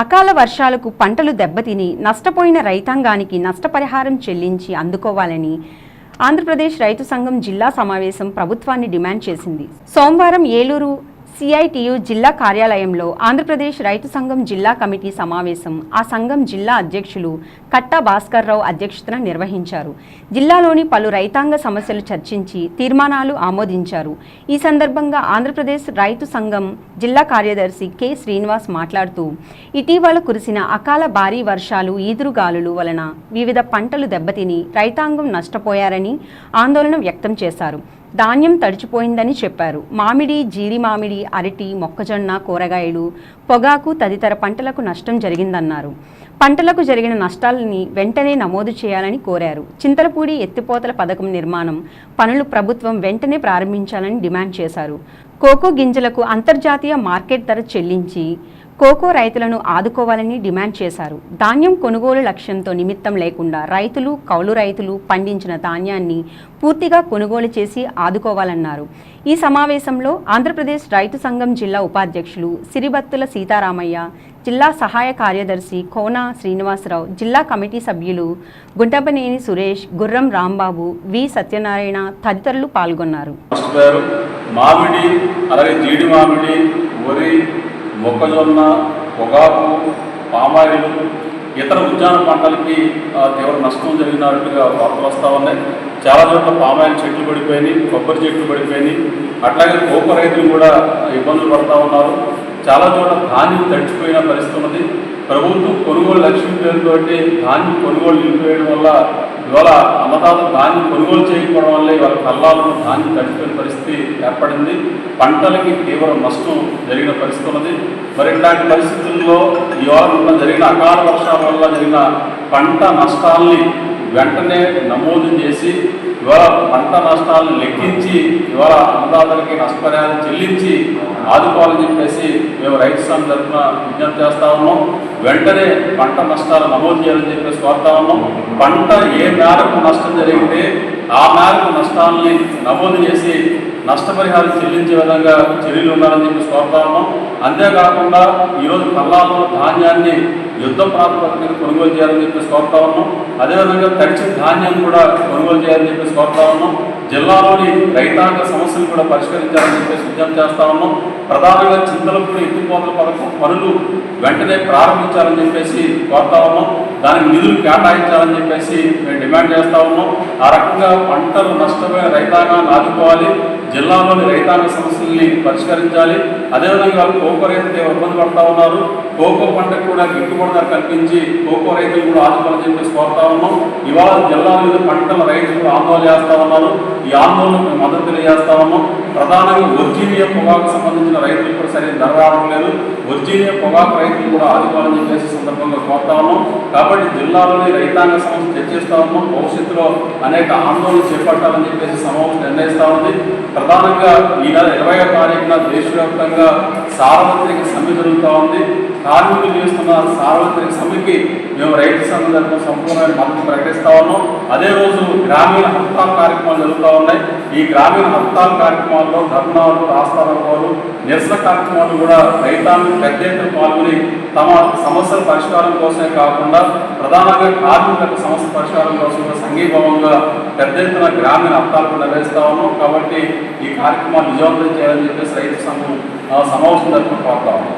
అకాల వర్షాలకు పంటలు దెబ్బతిని నష్టపోయిన రైతాంగానికి నష్టపరిహారం చెల్లించి అందుకోవాలని ఆంధ్రప్రదేశ్ రైతు సంఘం జిల్లా సమావేశం ప్రభుత్వాన్ని డిమాండ్ చేసింది. సోమవారం ఏలూరు సిఐటియు జిల్లా కార్యాలయంలో ఆంధ్రప్రదేశ్ రైతు సంఘం జిల్లా కమిటీ సమావేశం. ఆ సంఘం జిల్లా అధ్యక్షులు కట్టా భాస్కర్రావు అధ్యక్షతన నిర్వహించారు. జిల్లాలోని పలు రైతాంగ సమస్యలు చర్చించి తీర్మానాలు ఆమోదించారు. ఈ సందర్భంగా ఆంధ్రప్రదేశ్ రైతు సంఘం జిల్లా కార్యదర్శి కె. శ్రీనివాస్ మాట్లాడుతూ ఇటీవల కురిసిన అకాల భారీ వర్షాలు ఈదురుగాలులు వలన వివిధ పంటలు దెబ్బతిని రైతాంగం నష్టపోయారని ఆందోళన వ్యక్తం చేశారు. ధాన్యం తడిచిపోయిందని చెప్పారు. మామిడి జీడి మామిడి అరటి మొక్కజొన్న కూరగాయలు పొగాకు తదితర పంటలకు నష్టం జరిగిందన్నారు. పంటలకు జరిగిన నష్టాలని వెంటనే నమోదు చేయాలని కోరారు. చింతలపూడి ఎత్తిపోతల పథకం నిర్మాణం పనులు ప్రభుత్వం వెంటనే ప్రారంభించాలని డిమాండ్ చేశారు. కోకో గింజలకు అంతర్జాతీయ మార్కెట్ ధర చెల్లించి కోకో రైతులను ఆదుకోవాలని డిమాండ్ చేశారు. ధాన్యం కొనుగోలు లక్ష్యంతో నిమిత్తం లేకుండా రైతులు కౌలు రైతులు పండించిన ధాన్యాన్ని పూర్తిగా కొనుగోలు చేసి ఆదుకోవాలన్నారు. ఈ సమావేశంలో ఆంధ్రప్రదేశ్ రైతు సంఘం జిల్లా ఉపాధ్యక్షులు సిరిబత్తుల సీతారామయ్య జిల్లా సహాయ కార్యదర్శి కోన శ్రీనివాసరావు జిల్లా కమిటీ సభ్యులు గుంటపనేని సురేష్ గుర్రం రాంబాబు వి సత్యనారాయణ తదితరులు పాల్గొన్నారు. మామిడి అలాగే జీడి మామిడి వరి మొక్కజొన్న పొగాకు పామాయిలు ఇతర ఉద్యాన పంటలకి తీవ్ర నష్టం జరిగినట్టుగా వార్తలు వస్తూ ఉన్నాయి. చాలా చోట్ల పామాయిల్ చెట్లు పడిపోయినాయి కొబ్బరి చెట్లు పడిపోయినాయి. అట్లాగే కోప రైతులు కూడా ఇబ్బందులు పడుతూ ఉన్నారు. చాలా చోట్ల ధాన్యం తడిచిపోయిన పరిస్థితి ఉన్నది. ప్రభుత్వం కొనుగోలు లక్ష్యం పేరుతోటి ధాన్యం కొనుగోలు నిలిపివేయడం వల్ల ఇవాళ అన్నదాత ధాన్యం కొనుగోలు చేయకపోవడం వల్ల ఇవాళ కల్లాలను ధాన్యం తడిపిన పరిస్థితి ఏర్పడింది. పంటలకి తీవ్ర నష్టం జరిగిన పరిస్థితి ఉన్నది. మరి ఇలాంటి పరిస్థితుల్లో ఇవాళ ఉన్న జరిగిన అకాల వర్షాల వల్ల జరిగిన పంట నష్టాల్ని వెంటనే నమోదు చేసి ఇవాళ పంట నష్టాలను లెక్కించి ఇవాళ అన్నదాతలకి నష్టపరిహారం చెల్లించి ఆదుకోవాలని చెప్పేసి మేము రైతు సంఘం తరఫున విజ్ఞప్తి చేస్తా ఉన్నాం. వెంటనే పంట నష్టాలు నమోదు చేయాలని చెప్పేసి కోరుతా ఉన్నాం. పంట ఏ మేరకు నష్టం జరిగితే ఆ మేరకు నష్టాలని నమోదు చేసి నష్టపరిహారం చెల్లించే విధంగా చర్యలు ఉండాలని చెప్పి కోరుతా ఉన్నాం. అంతేకాకుండా ఈరోజు కల్లాలో ధాన్యాన్ని యుద్ధ ప్రాతిపదిక కొనుగోలు చేయాలని చెప్పేసి కోరుతా ఉన్నాం. అదేవిధంగా తడిచిన ధాన్యం కూడా కొనుగోలు చేయాలని చెప్పేసి కోరుతా ఉన్నాం. జిల్లాలోని రైతాంగ సమస్యలు కూడా పరిష్కరించాలని చెప్పేసి విజ్ఞప్తి చేస్తా ఉన్నాం. ప్రధానంగా చింతలపూడి ఎత్తిపోతల పథకం పనులు వెంటనే ప్రారంభించాలని చెప్పేసి కోరుతా ఉన్నాం. దానికి నిధులు కేటాయించాలని చెప్పేసి మేము డిమాండ్ చేస్తా ఉన్నాం. ఆ రకంగా పంటలు నష్టమైన రైతాంగాన్ని ఆదుకోవాలి. జిల్లాలోని రైతాంగ సమస్యల్ని పరిష్కరించాలి. అదేవిధంగా కోకో రైతులు ఇబ్బంది పడతా ఉన్నారు. కోకో పంటకు కూడా గిట్టుబాటు ధర కల్పించి కోకో రైతులు కూడా ఆదుకోవాలని చెప్పేసి కోరుతా ఉన్నాం. ఇవాళ జిల్లా మీద పంటల రైతులు ఆందోళన చేస్తా ఉన్నారు. ఈ ఆందోళనకు మద్దతు తెలియజేస్తా ఉన్నాం. ప్రధానంగా వర్జీనియా పొగాకు సంబంధించిన రైతులు కూడా సరైన ధర రావడం లేదు. వర్జీనియా పొగాకు రైతులు కూడా ఆదుకోవాలని చెప్పేసి సందర్భంగా కోరుతా ఉన్నాం. కాబట్టి జిల్లాలోని రైతాంగ సమస్య చర్చిస్తా ఉన్నాం. భవిష్యత్తులో అనేక ఆందోళనలు చేపట్టాలని చెప్పేసి సమావేశం నిర్ణయిస్తా ఉంది. ప్రధానంగా ఈ నెల ఇరవై తారీఖున దేశవ్యాప్తంగా సార్వత్రిక సమ్మె జరుగుతూ ఉంది. కార్మికులు చేస్తున్న సార్వత్రిక సమ్మెకి మేము రైతు సంఘం తరఫున సంపూర్ణమైన మద్దతు ప్రకటిస్తా ఉన్నాం. అదే రోజు గ్రామీణ హత్తాల కార్యక్రమాలు జరుగుతూ ఉన్నాయి. ఈ గ్రామీణ హత్తాల కార్యక్రమాల్లో ధర్నాలు రాస్తారోకోలు నిరసన కార్యక్రమాలు కూడా రైతాంగం పెద్ద ఎత్తున పాల్గొని తమ సమస్యల పరిష్కారం కోసమే కాకుండా ప్రధానంగా కార్మికులకు సమస్య పరిష్కారం కోసం సంఘీభావంగా పెద్ద ఎత్తున గ్రామీణ అర్థాలు నిర్వహిస్తా ఉన్నాం. కాబట్టి ఈ కార్యక్రమాలు విజయవంతం చేయాలని చెప్పేసి రైతు సంఘం సమావేశం తరఫున కోరుతా ఉన్నాం.